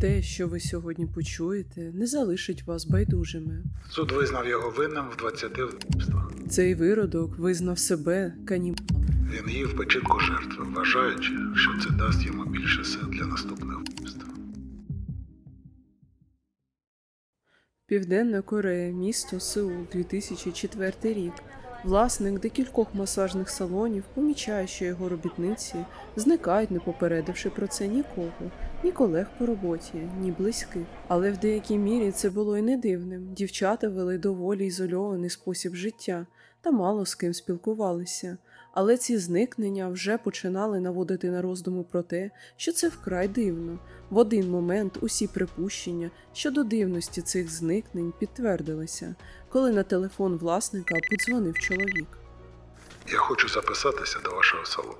Те, що ви сьогодні почуєте, не залишить вас байдужими. Суд визнав його винним в 20 вбивствах. Цей виродок визнав себе канібалом. Він їв печінку жертви, вважаючи, що це дасть йому більше сил для наступних вбивств. Південна Корея, місто Сеул, 2004 рік. Власник декількох масажних салонів помічає, що його робітниці зникають, не попередивши про це нікого, ні колег по роботі, ні близьких. Але в деякій мірі це було й не дивним. Дівчата вели доволі ізольований спосіб життя та мало з ким спілкувалися. Але ці зникнення вже починали наводити на роздуму про те, що це вкрай дивно. В один момент усі припущення щодо дивності цих зникнень підтвердилися, коли на телефон власника подзвонив чоловік. Я хочу записатися до вашого салону.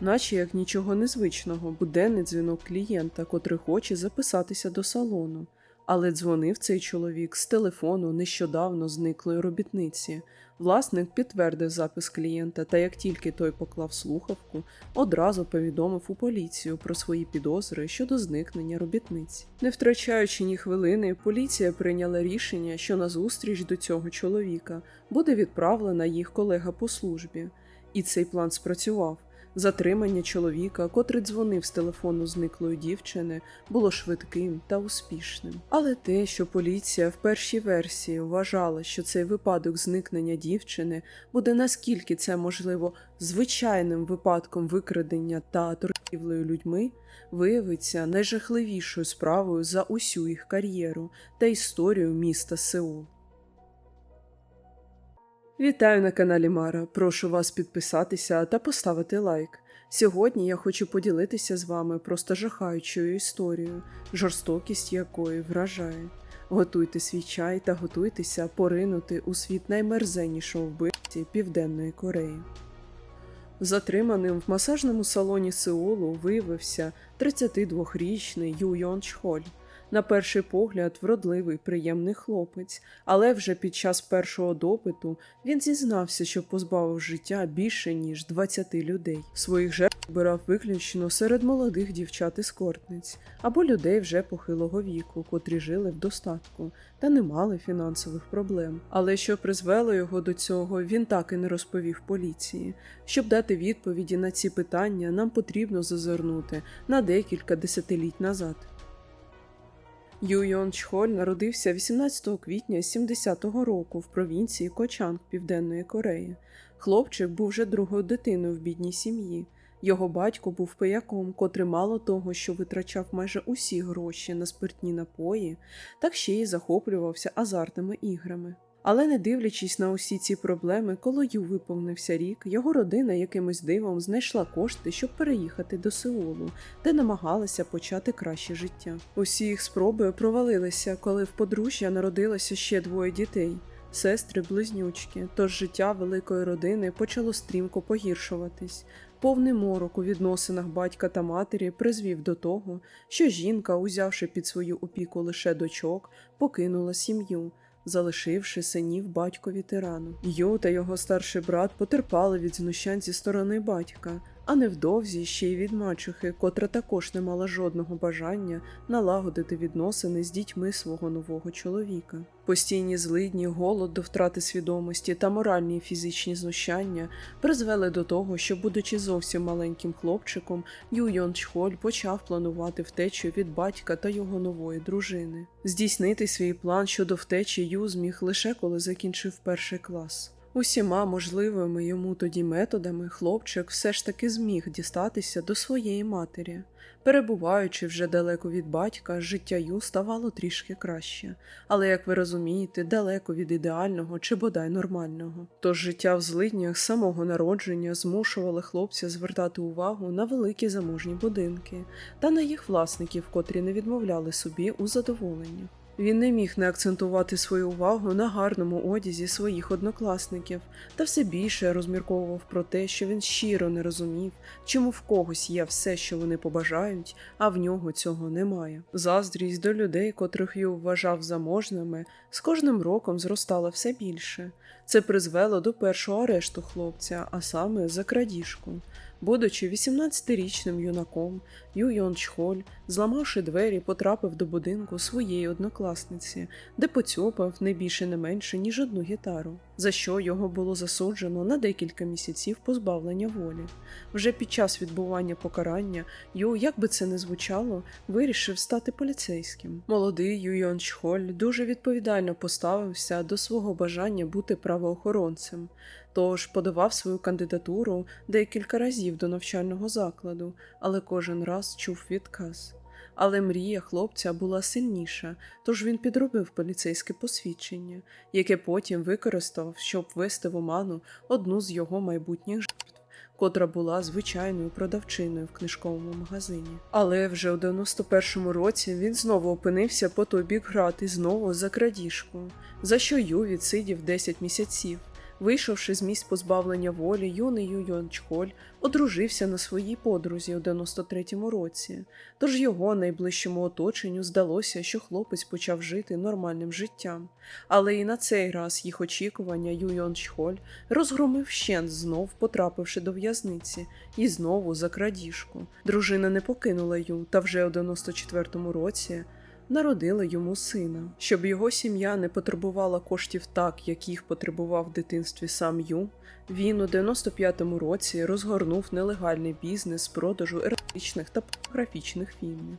Наче як нічого незвичного, буденний дзвінок клієнта, котрий хоче записатися до салону. Але дзвонив цей чоловік з телефону нещодавно зниклої робітниці. Власник підтвердив запис клієнта, та як тільки той поклав слухавку, одразу повідомив у поліцію про свої підозри щодо зникнення робітниці. Не втрачаючи ні хвилини, поліція прийняла рішення, що на зустріч до цього чоловіка буде відправлена їх колега по службі. І цей план спрацював. Затримання чоловіка, котрий дзвонив з телефону зниклої дівчини, було швидким та успішним. Але те, що поліція в першій версії вважала, що цей випадок зникнення дівчини буде наскільки це можливо звичайним випадком викрадення та торгівлею людьми, виявиться найжахливішою справою за усю їх кар'єру та історію міста Сеул. Вітаю на каналі Мара. Прошу вас підписатися та поставити лайк. Сьогодні я хочу поділитися з вами просто жахаючою історією, жорстокість якої вражає. Готуйте свій чай та готуйтеся поринути у світ наймерзеннішого вбивці Південної Кореї. Затриманим в масажному салоні Сеулу виявився 32-річний Ю Йон Чхоль. На перший погляд, вродливий, приємний хлопець, але вже під час першого допиту він зізнався, що позбавив життя більше ніж 20 людей. Своїх жертв обирав виключно серед молодих дівчат ескортниць або людей вже похилого віку, котрі жили в достатку та не мали фінансових проблем. Але що призвело його до цього, він так і не розповів поліції. Щоб дати відповіді на ці питання, нам потрібно зазирнути на декілька десятиліть назад. Ю Йон Чхоль народився 18 квітня 70-го року в провінції Кочанг Південної Кореї. Хлопчик був вже другою дитиною в бідній сім'ї. Його батько був пияком, котрий мало того, що витрачав майже усі гроші на спиртні напої, так ще й захоплювався азартними іграми. Але не дивлячись на усі ці проблеми, коли Ю виповнився рік, його родина якимось дивом знайшла кошти, щоб переїхати до Сеулу, де намагалася почати краще життя. Усі їх спроби провалилися, коли в подружжя народилося ще двоє дітей. Сестри близнючки, тож життя великої родини почало стрімко погіршуватись. Повний морок у відносинах батька та матері призвів до того, що жінка, узявши під свою опіку лише дочок, покинула сім'ю залишивши синів батькові тирану. Ю та його старший брат потерпали від знущань зі сторони батька, а невдовзі ще й від мачухи, котра також не мала жодного бажання налагодити відносини з дітьми свого нового чоловіка. Постійні злидні, голод до втрати свідомості та моральні і фізичні знущання призвели до того, що, будучи зовсім маленьким хлопчиком, Ю Чхоль почав планувати втечу від батька та його нової дружини. Здійснити свій план щодо втечі Ю зміг лише коли закінчив перший клас. Усіма можливими йому тоді методами хлопчик все ж таки зміг дістатися до своєї матері. Перебуваючи вже далеко від батька, життя Ю ставало трішки краще, але, як ви розумієте, далеко від ідеального чи бодай нормального. Тож життя в злиднях самого народження змушувало хлопця звертати увагу на великі заможні будинки та на їх власників, котрі не відмовляли собі у задоволенні. Він не міг не акцентувати свою увагу на гарному одязі своїх однокласників та все більше розмірковував про те, що він щиро не розумів, чому в когось є все, що вони побажають, а в нього цього немає. Заздрість до людей, котрих Ю вважав заможними, з кожним роком зростала все більше. Це призвело до першого арешту хлопця, а саме за крадіжку. Будучи 18-річним юнаком, Ю Йон Чхоль, зламавши двері, потрапив до будинку своєї однокласниці, де поцьопав не більше не менше, ніж одну гітару, за що його було засуджено на декілька місяців позбавлення волі. Вже під час відбування покарання Ю, як би це не звучало, вирішив стати поліцейським. Молодий Ю Йон Чхоль дуже відповідально поставився до свого бажання бути правоохоронцем, тож подавав свою кандидатуру декілька разів до навчального закладу, але кожен раз чув відказ. Але мрія хлопця була сильніша, тож він підробив поліцейське посвідчення, яке потім використав, щоб ввести в оману одну з його майбутніх жертв, котра була звичайною продавчиною в книжковому магазині. Але вже у 91-му році він знову опинився по той бік грати знову за крадіжку, за що Ю відсидів 10 місяців. Вийшовши з місць позбавлення волі, юний Ю Йон Чхоль одружився на своїй подрузі у 93-му році. Тож його найближчому оточенню здалося, що хлопець почав жити нормальним життям. Але і на цей раз їх очікування Ю Йон Чхоль розгромив щен, знов потрапивши до в'язниці, і знову за крадіжку. Дружина не покинула Ю, та вже у 94-му році народила йому сина. Щоб його сім'я не потребувала коштів так, як їх потребував в дитинстві сам Ю, він у 95-му році розгорнув нелегальний бізнес з продажу еротичних та порнографічних фільмів.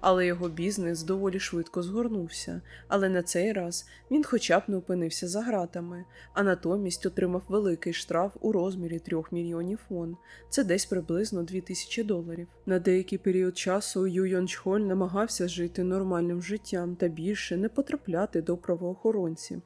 Але його бізнес доволі швидко згорнувся, але на цей раз він хоча б не опинився за ґратами, а натомість отримав великий штраф у розмірі 3 мільйонів вон. Це десь приблизно 2000 доларів. На деякий період часу Ю Йон Чхоль намагався жити нормальним життям та більше не потрапляти до правоохоронців.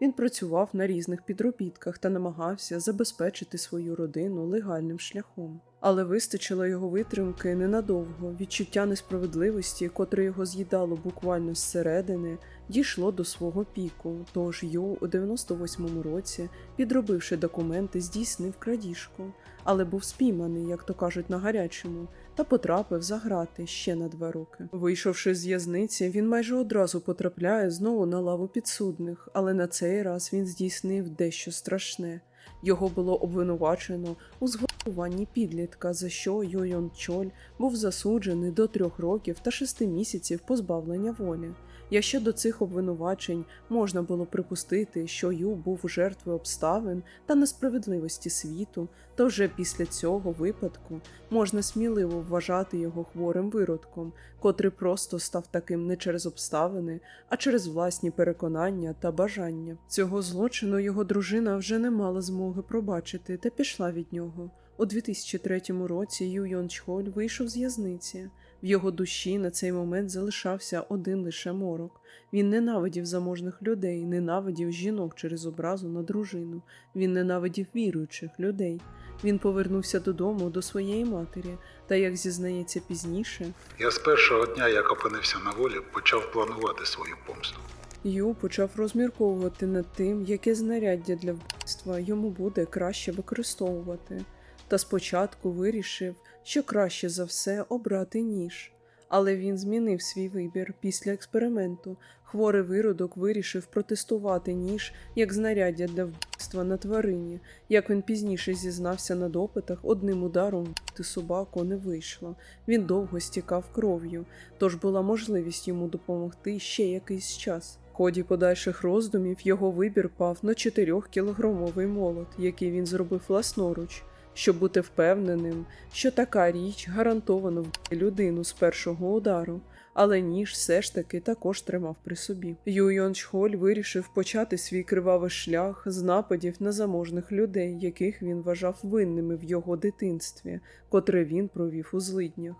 Він працював на різних підробітках та намагався забезпечити свою родину легальним шляхом. Але вистачило його витримки ненадовго. Відчуття несправедливості, котре його з'їдало буквально зсередини, дійшло до свого піку. Тож Ю у 98-му році, підробивши документи, здійснив крадіжку, але був спійманий, як то кажуть, на гарячому, та потрапив за грати ще на два роки. Вийшовши з в'язниці, він майже одразу потрапляє знову на лаву підсудних, але на цей раз він здійснив дещо страшне. Його було обвинувачено у зґвалтуванні підлітка, за що Йо Йон Чоль був засуджений до трьох років та шести місяців позбавлення волі. Якщо до цих обвинувачень можна було припустити, що Ю був жертвою обставин та несправедливості світу, то вже після цього випадку можна сміливо вважати його хворим виродком, котрий просто став таким не через обставини, а через власні переконання та бажання. Цього злочину його дружина вже не мала змоги пробачити та пішла від нього. У 2003 році Ю Йон Чхоль вийшов з в'язниці. В його душі на цей момент залишався один лише морок. Він ненавидів заможних людей, ненавидів жінок через образу на дружину. Він ненавидів віруючих людей. Він повернувся додому до своєї матері, та, як зізнається пізніше, Я з першого дня, як опинився на волі, почав планувати свою помсту. Ю почав розмірковувати над тим, яке знаряддя для вбивства йому буде краще використовувати, та спочатку вирішив, що краще за все обрати ніж. Але він змінив свій вибір після експерименту. Хворий виродок вирішив протестувати ніж як знаряддя для вбивства на тварині. Як він пізніше зізнався на допитах, одним ударом вбити собаку не вийшло. Він довго стікав кров'ю, тож була можливість йому допомогти ще якийсь час. В ході подальших роздумів його вибір пав на 4-кілограмовий молот, який він зробив власноруч, щоб бути впевненим, що така річ гарантовано вб'є людину з першого удару. Але ніж все ж таки також тримав при собі. Ю Чхоль вирішив почати свій кривавий шлях з нападів на заможних людей, яких він вважав винними в його дитинстві, котре він провів у злиднях.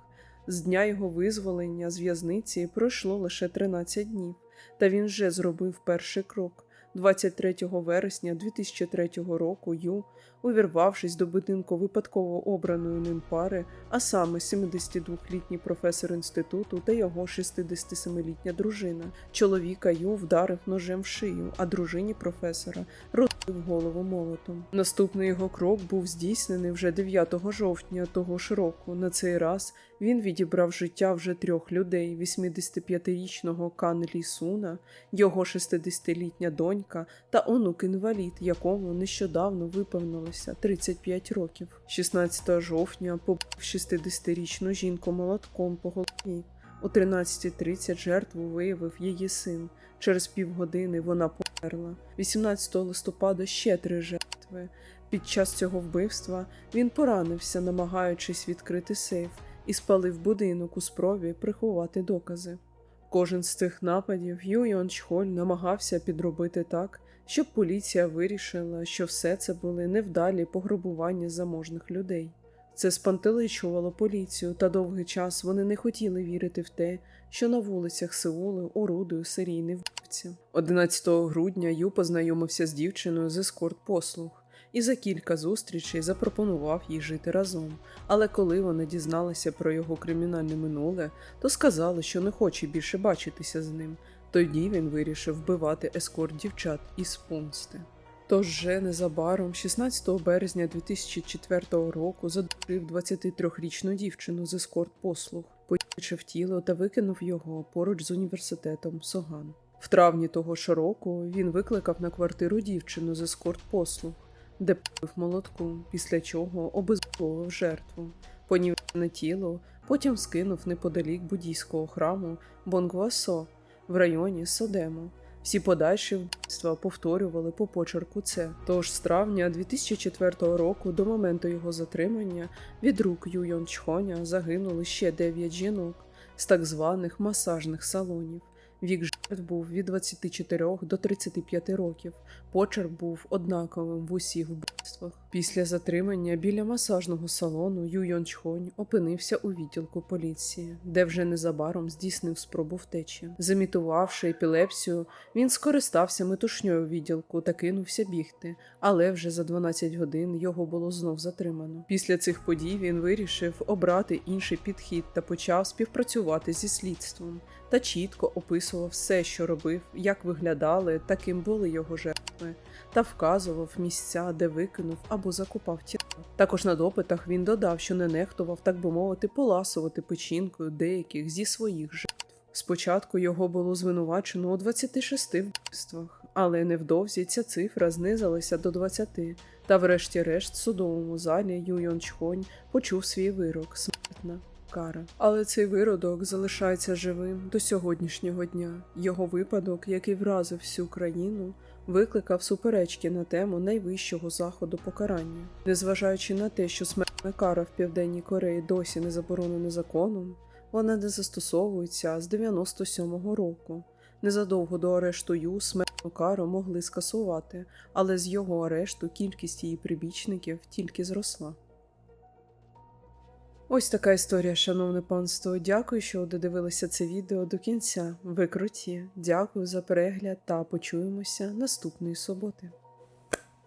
З дня його визволення з в'язниці пройшло лише 13 днів, та він вже зробив перший крок. 23 вересня 2003 року Ю, увірвавшись до будинку випадково обраної ним пари, а саме 72-літній професор інституту та його 67-літня дружина, чоловіка Ю вдарив ножем в шию, а дружині професора розбив голову молотом. Наступний його крок був здійснений вже 9 жовтня того ж року. На цей раз він відібрав життя вже трьох людей: 85-річного Кан Лі Суна, його 60-літня донька та онук інвалід, якому нещодавно виповнилось скоїлося 35 років. 16 жовтня побив 60-річну жінку молотком по голові. О 13.30 жертву виявив її син. Через півгодини вона померла. 18 листопада ще три жертви. Під час цього вбивства він поранився, намагаючись відкрити сейф, і спалив будинок у спробі приховати докази. Кожен з цих нападів Ю Йон Чхоль намагався підробити так, щоб поліція вирішила, що все це були невдалі пограбування заможних людей. Це спантеличувало поліцію, та довгий час вони не хотіли вірити в те, що на вулицях Сеулу орудує серійний вбивця. 11 грудня Ю познайомився з дівчиною з ескорт послуг і за кілька зустрічей запропонував їй жити разом. Але коли вона дізналася про його кримінальне минуле, то сказала, що не хоче більше бачитися з ним. Тоді він вирішив вбивати ескорт дівчат із помсти. Тож вже незабаром, 16 березня 2004 року, задурив 23-річну дівчину з ескорт послуг, понічив тіло та викинув його поруч з університетом Соган. В травні того ж року він викликав на квартиру дівчину з ескорт послуг, де пив молотку, після чого обезболив жертву, понівечене тіло, потім скинув неподалік буддійського храму Бонгвасо в районі Содемо. Всі подальші вбивства повторювали по почерку це. Тож з травня 2004 року до моменту його затримання від рук Ю Йон Чхоня загинули ще 9 жінок з так званих масажних салонів. Вік жертв був від 24 до 35 років. Почерк був однаковим в усіх вбивствах. Після затримання біля масажного салону Ю Йон Чхонь опинився у відділку поліції, де вже незабаром здійснив спробу втечі. Замітувавши епілепсію, він скористався метушньою відділку та кинувся бігти, але вже за 12 годин його було знов затримано. Після цих подій він вирішив обрати інший підхід та почав співпрацювати зі слідством та чітко описував все, що робив, як виглядали та ким були його жертви, та вказував місця, де викинув або закопав тіло. Також на допитах він додав, що не нехтував, так би мовити, поласувати печінкою деяких зі своїх жертв. Спочатку його було звинувачено у 26 вбивствах, але невдовзі ця цифра знизилася до 20, та врешті-решт судовому залі Ю Йон Чхонь почув свій вирок смертна кара. Але цей виродок залишається живим до сьогоднішнього дня. Його випадок, який вразив всю країну, викликав суперечки на тему найвищого заходу покарання. Незважаючи на те, що смертна кара в Південній Кореї досі не заборонена законом, вона не застосовується з 97-го року. Незадовго до арешту Ю смертну кару могли скасувати, але з його арешту кількість її прибічників тільки зросла. Ось така історія, шановне панство. Дякую, що додивилися це відео до кінця. Ви круті. Дякую за перегляд та почуємося наступної суботи.